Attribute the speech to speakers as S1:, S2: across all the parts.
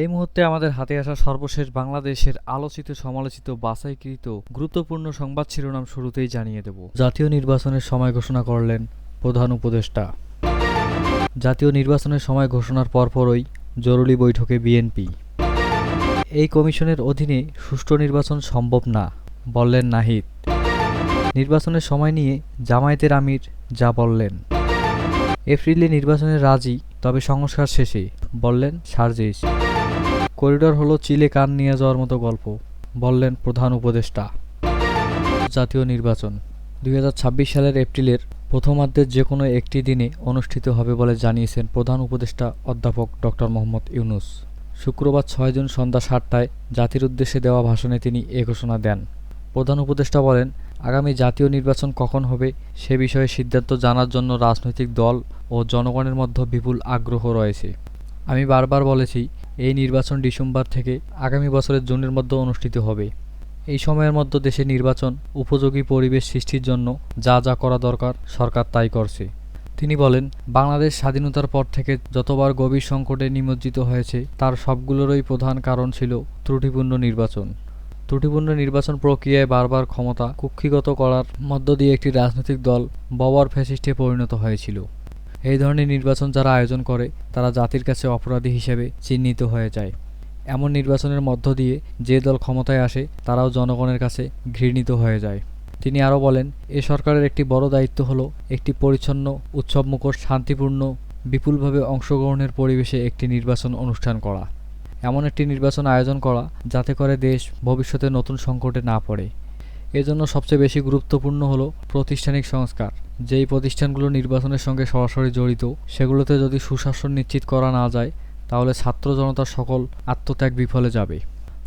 S1: এই মুহূর্তে আমাদের হাতে আসা সর্বশেষ বাংলাদেশের আলোচিত, সমালোচিত, বাছাইকৃত, গুরুত্বপূর্ণ সংবাদ শিরোনাম শুরুতেই জানিয়ে দেব। জাতীয় নির্বাচনের সময় ঘোষণা করলেন প্রধান উপদেষ্টা। জাতীয় নির্বাচনের সময় ঘোষণার পরপরই জরুরি বৈঠকে বিএনপি। এই কমিশনের অধীনে সুষ্ঠু নির্বাচন সম্ভব না, বললেন নাহিদ। নির্বাচনের সময় নিয়ে জামায়াতের আমির যা বললেন। এপ্রিলে নির্বাচনে রাজি, তবে সংস্কার শেষে, বললেন সার্জিস করিডোর হলো চিলে কান নিয়ে যাওয়ার মতো গল্প, বললেন প্রধান উপদেষ্টা। জাতীয় নির্বাচন, দুই হাজার ছাব্বিশ সালের এপ্রিলের প্রথমার্ধের যে কোনো একটি দিনে অনুষ্ঠিত হবে বলে জানিয়েছেন প্রধান উপদেষ্টা অধ্যাপক ডক্টর মোহাম্মদ ইউনুস। শুক্রবার ছয় জুন সন্ধ্যা সাতটায় জাতির উদ্দেশ্যে দেওয়া ভাষণে তিনি এ ঘোষণা দেন। প্রধান উপদেষ্টা বলেন, আগামী জাতীয় নির্বাচন কখন হবে সে বিষয়ে সিদ্ধান্ত জানার জন্য রাজনৈতিক দল ও জনগণের মধ্যে বিপুল আগ্রহ রয়েছে। আমি বারবার বলেছি, এই নির্বাচন ডিসেম্বর থেকে আগামী বছরের জুনের মধ্যে অনুষ্ঠিত হবে। এই সময়ের মধ্যে দেশে নির্বাচন, উপযোগী পরিবেশ সৃষ্টির জন্য যা যা করা দরকার, সরকার তাই করছে। তিনি বলেন, বাংলাদেশ স্বাধীনতার পর থেকে যতবার গভীর সংকটে নিমজ্জিত হয়েছে, তার সবগুলোরই প্রধান কারণ ছিল ত্রুটিপূর্ণ নির্বাচন। ত্রুটিপূর্ণ নির্বাচন প্রক্রিয়ায় বারবার ক্ষমতা কুক্ষিগত করার মধ্য দিয়ে একটি রাজনৈতিক দল বওয়ার ফ্যাসিস্টে পরিণত হয়েছিল। এই ধরনের নির্বাচন যারা আয়োজন করে, তারা জাতির কাছে অপরাধী হিসেবে চিহ্নিত হয়ে যায়। এমন নির্বাচনের মধ্য দিয়ে যে দল ক্ষমতায় আসে, তারাও জনগণের কাছে ঘৃণিত হয়ে যায়। তিনি আরও বলেন, এ সরকারের একটি বড় দায়িত্ব হলো একটি পরিচ্ছন্ন, উৎসবমুখর, শান্তিপূর্ণ, বিপুলভাবে অংশগ্রহণের পরিবেশে একটি নির্বাচন অনুষ্ঠান করা। এমন একটি নির্বাচন আয়োজন করা যাতে করে দেশ ভবিষ্যতে নতুন সংকটে না পড়ে। এজন্য সবচেয়ে বেশি গুরুত্বপূর্ণ হলো প্রতিষ্ঠানিক সংস্কার। যেই প্রতিষ্ঠানগুলো নির্বাচনের সঙ্গে সরাসরি জড়িত, সেগুলোতে যদি সুশাসন নিশ্চিত করা না যায়, তাহলে ছাত্র জনতার সকল আত্মত্যাগ বিফলে যাবে।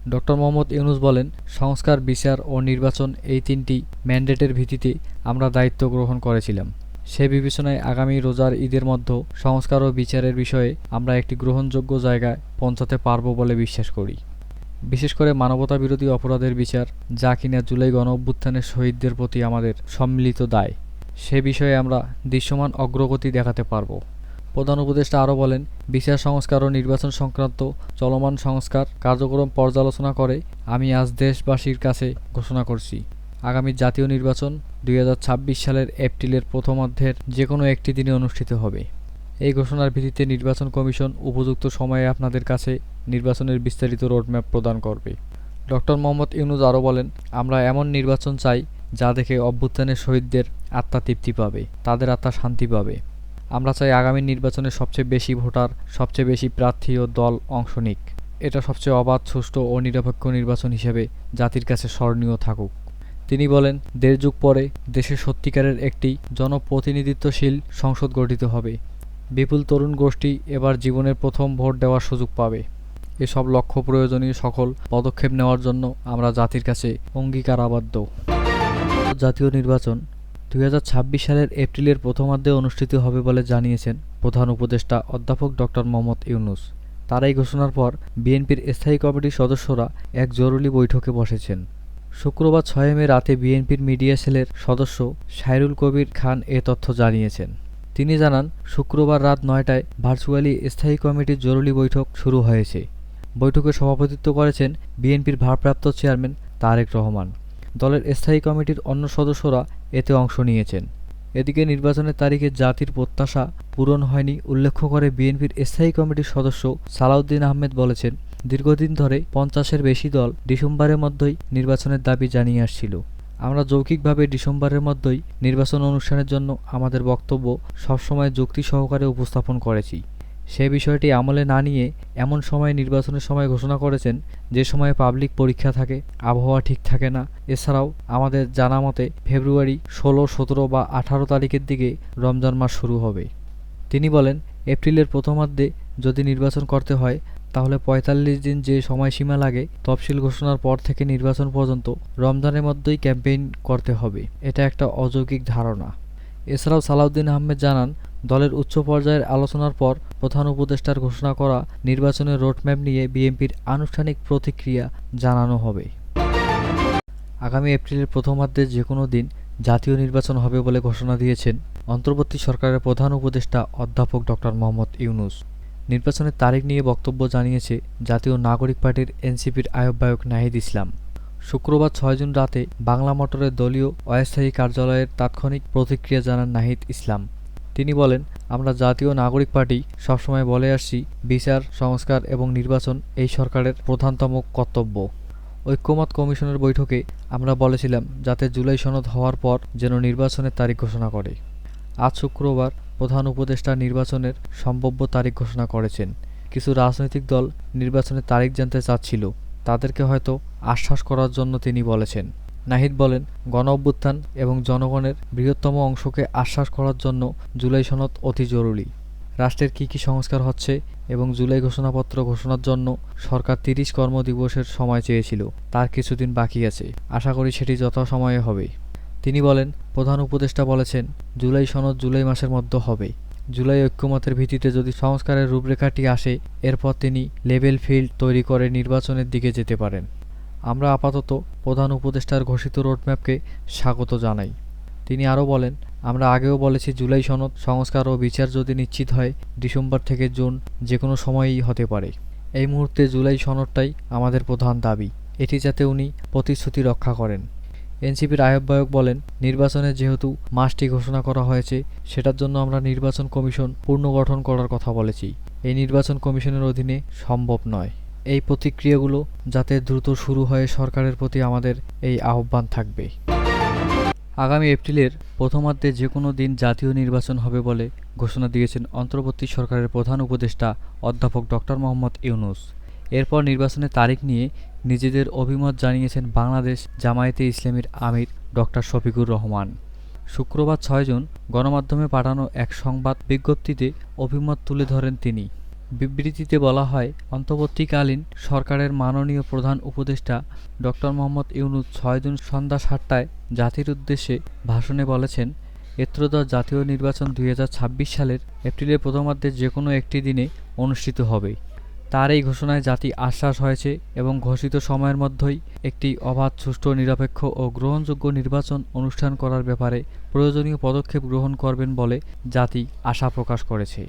S1: ডক্টর মোহাম্মদ ইউনুস বলেন, সংস্কার, বিচার ও নির্বাচন এই তিনটি ম্যান্ডেটের ভিত্তিতে আমরা দায়িত্ব গ্রহণ করেছিলাম। সে বিবেচনায় আগামী রোজার ঈদের মধ্যে সংস্কার ও বিচারের বিষয়ে আমরা একটি গ্রহণযোগ্য জায়গায় পৌঁছাতে পারব বলে বিশ্বাস করি। বিশেষ করে মানবতা বিরোধী অপরাধের বিচার, যা কিনা জুলাই গণ অভ্যুত্থানের শহীদদের প্রতি আমাদের সম্মিলিত দায়, সে বিষয়ে আমরা দৃশ্যমান অগ্রগতি দেখাতে পারব। প্রধান উপদেষ্টা আরও বলেন, বিচার সংস্কার ও নির্বাচন সংক্রান্ত চলমান সংস্কার কার্যক্রম পর্যালোচনা করে আমি আজ দেশবাসীর কাছে ঘোষণা করছি। আগামী জাতীয় নির্বাচন দুই হাজার ছাব্বিশ সালের এপ্রিলের প্রথমার্ধের যে কোনো একটি দিনে অনুষ্ঠিত হবে। এই ঘোষণার ভিত্তিতে নির্বাচন কমিশন উপযুক্ত সময়ে আপনাদের কাছে নির্বাচনের বিস্তারিত রোডম্যাপ প্রদান করবে। ডক্টর মোহাম্মদ ইউনুজ আরও বলেন, আমরা এমন নির্বাচন চাই যা দেখে অভ্যুত্থানের শহীদদের আত্মা তৃপ্তি পাবে, তাদের আত্মা শান্তি পাবে। আমরা চাই আগামী নির্বাচনে সবচেয়ে বেশি ভোটার, সবচেয়ে বেশি প্রার্থী ও দল অংশ নিক। এটা সবচেয়ে অবাধ, সুষ্ঠু ও নিরপেক্ষ নির্বাচন হিসেবে জাতির কাছে স্মরণীয় থাকুক। তিনি বলেন, দেড় যুগ পরে দেশে সত্যিকারের একটি জনপ্রতিনিধিত্বশীল সংসদ গঠিত হবে। বিপুল তরুণ গোষ্ঠী এবার জীবনের প্রথম ভোট দেওয়ার সুযোগ পাবে। এসব লক্ষ্য প্রয়োজনীয় সকল পদক্ষেপ নেওয়ার জন্য আমরা জাতির কাছে অঙ্গীকারাবদ্ধ। জাতীয় নির্বাচন দুই হাজার ছাব্বিশ সালের এপ্রিলের প্রথমার্ধে অনুষ্ঠিত হবে বলে জানিয়েছেন প্রধান উপদেষ্টা অধ্যাপক ডক্টর মোহাম্মদ ইউনুস। তার এই ঘোষণার পর বিএনপির স্থায়ী কমিটির সদস্যরা এক জরুরি বৈঠকে বসেছেন। শুক্রবার ছয় মে রাতে বিএনপির মিডিয়া সেলের সদস্য সাইরুল কবির খান এ তথ্য জানিয়েছেন। তিনি জানান, শুক্রবার রাত নয়টায় ভার্চুয়ালি স্থায়ী কমিটির জরুরি বৈঠক শুরু হয়েছে। বৈঠকে সভাপতিত্ব করেছেন বিএনপির ভারপ্রাপ্ত চেয়ারম্যান তারেক রহমান। দলের স্থায়ী কমিটির অন্য সদস্যরা এতে অংশ নিয়েছেন। এদিকে নির্বাচনের তারিখে জাতির প্রত্যাশা পূরণ হয়নি উল্লেখ করে বিএনপির স্থায়ী কমিটির সদস্য সালাউদ্দিন আহমেদ বলেছেন, দীর্ঘদিন ধরে পঞ্চাশের বেশি দল ডিসেম্বরের মধ্যেই নির্বাচনের দাবি জানিয়ে আসছিল। আমরা যৌক্তিকভাবে ডিসেম্বরের মধ্যেই নির্বাচন অনুষ্ঠানের জন্য আমাদের বক্তব্য সবসময় যুক্তি সহকারে উপস্থাপন করেছি। সে বিষয়টি আমলে না নিয়ে এমন সময় নির্বাচনের সময় ঘোষণা করেছেন যে সময়ে পাবলিক পরীক্ষা থাকে, আবহাওয়া ঠিক থাকে না। এছাড়াও আমাদের জানা মতে ফেব্রুয়ারি ষোলো, সতেরো বা আঠারো তারিখের দিকে রমজান মাস শুরু হবে। তিনি বলেন, এপ্রিলের প্রথমার্ধে যদি নির্বাচন করতে হয় তাহলে পঁয়তাল্লিশ দিন যে সময়সীমা লাগে, তফসিল ঘোষণার পর থেকে নির্বাচন পর্যন্ত রমজানের মধ্যেই ক্যাম্পেইন করতে হবে। এটা একটা অযৌক্তিক ধারণা। এছাড়াও সালাউদ্দিন আহমেদ জানান, দলের উচ্চ পর্যায়ের আলোচনার পর প্রধান উপদেষ্টার ঘোষণা করা, নির্বাচনের রোডম্যাপ নিয়ে বিএনপির আনুষ্ঠানিক প্রতিক্রিয়া জানানো হবে। আগামী এপ্রিলের প্রথমার্ধে যে কোনো দিন জাতীয় নির্বাচন হবে বলে ঘোষণা দিয়েছেন অন্তর্বর্তী সরকারের প্রধান উপদেষ্টা অধ্যাপক ডক্টর মোহাম্মদ ইউনুস। নির্বাচনের তারিখ নিয়ে বক্তব্য জানিয়েছে জাতীয় নাগরিক পার্টির এনসিপির আহ্বায়ক নাহিদ ইসলাম। শুক্রবার ছয় জুন রাতে বাংলা মোটরের দলীয় অস্থায়ী কার্যালয়ের তাৎক্ষণিক প্রতিক্রিয়া জানান নাহিদ ইসলাম। তিনি বলেন, আমরা জাতীয় নাগরিক পার্টি সবসময় বলে আসছি, বিচার, সংস্কার এবং নির্বাচন এই সরকারের প্রধানতম কর্তব্য। ঐক্যমত কমিশনের বৈঠকে আমরা বলেছিলাম, যাতে জুলাই সনদ হওয়ার পর যেন নির্বাচনের তারিখ ঘোষণা করে। আজ শুক্রবার প্রধান উপদেষ্টা নির্বাচনের সম্ভাব্য তারিখ ঘোষণা করেছেন। কিছু রাজনৈতিক দল নির্বাচনের তারিখ জানতে চাচ্ছিল। তাদেরকে হয়তো আশ্বাস করার জন্য তিনি বলেছেন। নাহিদ বলেন, গণ অভ্যুত্থান এবং জনগণের বৃহত্তম অংশকে আশ্বাস করার জন্য জুলাই সনদ অতি জরুরি। রাষ্ট্রের কী কী সংস্কার হচ্ছে এবং জুলাই ঘোষণাপত্র ঘোষণার জন্য সরকার তিরিশ কর্মদিবসের সময় চেয়েছিল, তার কিছুদিন বাকি আছে। আশা করি সেটি যথাসময়ে হবে। তিনি বলেন, প্রধান উপদেষ্টা বলেছেন, জুলাই সনদ জুলাই মাসের মধ্যে হবে। জুলাই ঐক্যমতের ভিত্তিতে যদি সংস্কারের রূপরেখাটি আসে, এরপর তিনি লেভেল ফিল্ড তৈরি করে নির্বাচনের দিকে যেতে পারেন। আমরা আপাতত প্রধান উপদেষ্টার ঘোষিত রোডম্যাপকে স্বাগত জানাই। তিনি আরও বলেন, আমরা আগেও বলেছি জুলাই সনদ সংস্কার ও বিচার যদি নিশ্চিত হয়, ডিসেম্বর থেকে জুন যে কোনো সময়ই হতে পারে। এই মুহূর্তে জুলাই সনদটাই আমাদের প্রধান দাবি। এটি যাতে উনি প্রতিশ্রুতি রক্ষা করেন। এনসিপির আহ্বায়ক বলেন, নির্বাচনে যেহেতু মাসটি ঘোষণা করা হয়েছে, সেটার জন্য আমরা নির্বাচন কমিশন পুনর্গঠন করার কথা বলেছি। এই নির্বাচন কমিশনের অধীনে সম্ভব নয়। এই প্রতিক্রিয়াগুলো যাতে দ্রুত শুরু হয় সরকারের প্রতি আমাদের এই আহ্বান থাকবে। আগামী এপ্রিলের প্রথমার্ধে যে কোনো দিন জাতীয় নির্বাচন হবে বলে ঘোষণা দিয়েছেন অন্তর্বর্তী সরকারের প্রধান উপদেষ্টা অধ্যাপক ডক্টর মোহাম্মদ ইউনুস। এরপর নির্বাচনের তারিখ নিয়ে নিজেদের অভিমত জানিয়েছেন বাংলাদেশ জামায়াতে ইসলামীর আমির ডক্টর শফিকুর রহমান। শুক্রবার ছয় জুন গণমাধ্যমে পাঠানো এক সংবাদ বিজ্ঞপ্তিতে অভিমত তুলে ধরেন তিনি। বিবৃতিতে বলা হয়, অন্তর্বর্তীকালীন সরকারের মাননীয় প্রধান উপদেষ্টা ডক্টর মোহাম্মদ ইউনুস ছয় জুন সন্ধ্যা সাতটায় জাতির উদ্দেশ্যে ভাষণে বলেছেন, এত্রদশ জাতীয় নির্বাচন দুই হাজার ছাব্বিশ সালের এপ্রিলের প্রথমার্ধে যে কোনো একটি দিনে অনুষ্ঠিত হবে। তার এই ঘোষণায় জাতি আশ্বাস হয়েছে এবং ঘোষিত সময়ের মধ্যেই একটি অবাধ, সুষ্ঠু, নিরপেক্ষ ও গ্রহণযোগ্য নির্বাচন অনুষ্ঠান করার ব্যাপারে প্রয়োজনীয় পদক্ষেপ গ্রহণ করবেন বলে জাতি আশা প্রকাশ করেছে।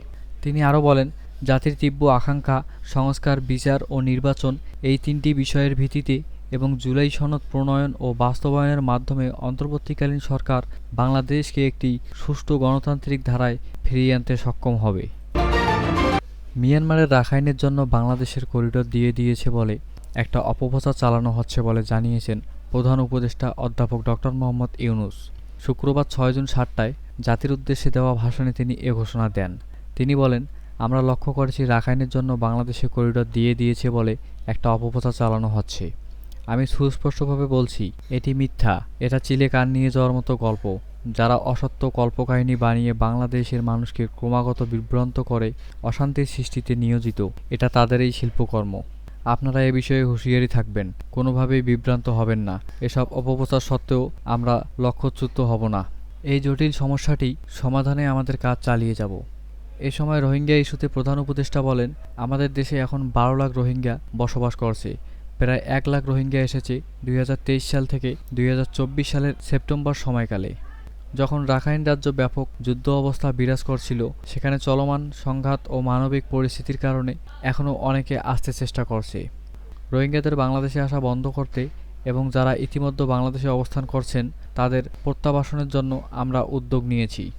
S1: তিনি আরও বলেন, জাতির তীব্র আকাঙ্ক্ষা, সংস্কার, বিচার ও নির্বাচন এই তিনটি বিষয়ের ভিত্তিতে এবং জুলাই সনদ প্রণয়ন ও বাস্তবায়নের মাধ্যমে অন্তর্বর্তীকালীন সরকার বাংলাদেশকে একটি সুষ্ঠু গণতান্ত্রিক ধারায় ফিরিয়ে আনতে সক্ষম হবে। মিয়ানমারের রাখাইনের জন্য বাংলাদেশের করিডোর দিয়ে দিয়েছে বলে একটা অপপ্রচার চালানো হচ্ছে বলে জানিয়েছেন প্রধান উপদেষ্টা অধ্যাপক ডক্টর মোহাম্মদ ইউনুস। শুক্রবার ছয় জুন সাতটায় জাতির উদ্দেশ্যে দেওয়া ভাষণে তিনি এ ঘোষণা দেন। তিনি বলেন, আমরা লক্ষ্য করেছি রাখাইনের জন্য বাংলাদেশে করিডোর দিয়ে দিয়েছে বলে একটা অপপ্রচার চালানো হচ্ছে। আমি সুস্পষ্টভাবে বলছি, এটি মিথ্যা। এটা চিলে কান নিয়ে যাওয়ার মতো গল্প। যারা অসত্য কল্পকাহিনী বানিয়ে বাংলাদেশের মানুষকে ক্রমাগত বিভ্রান্ত করে অশান্তির সৃষ্টিতে নিয়োজিত, এটা তাদের এই শিল্পকর্ম। আপনারা এ বিষয়ে হুঁশিয়ারি থাকবেন, কোনোভাবেই বিভ্রান্ত হবেন না। এসব অপপ্রচার সত্ত্বেও আমরা লক্ষ্যচ্যুত হব না। এই জটিল সমস্যাটি সমাধানে আমাদের কাজ চালিয়ে যাব। এ সময় রোহিঙ্গা ইস্যুতে প্রধান উপদেষ্টা বলেন, আমাদের দেশে এখন বারো লাখ রোহিঙ্গা বসবাস করছে। প্রায় এক লাখ রোহিঙ্গা এসেছে দুই হাজার তেইশ সাল থেকে দুই হাজার চব্বিশ সালের সেপ্টেম্বর সময়কালে। যখন রাখাইন রাজ্য ব্যাপক যুদ্ধ অবস্থা বিরাজ করছিল সেখানে চলমান সংঘাত ও মানবিক পরিস্থিতির কারণে এখনও অনেকে আসতে চেষ্টা করছে। রোহিঙ্গাদের বাংলাদেশে আসা বন্ধ করতে এবং যারা ইতিমধ্যে বাংলাদেশে অবস্থান করছেন, তাদের প্রত্যাবাসনের জন্য আমরা উদ্যোগ নিয়েছি।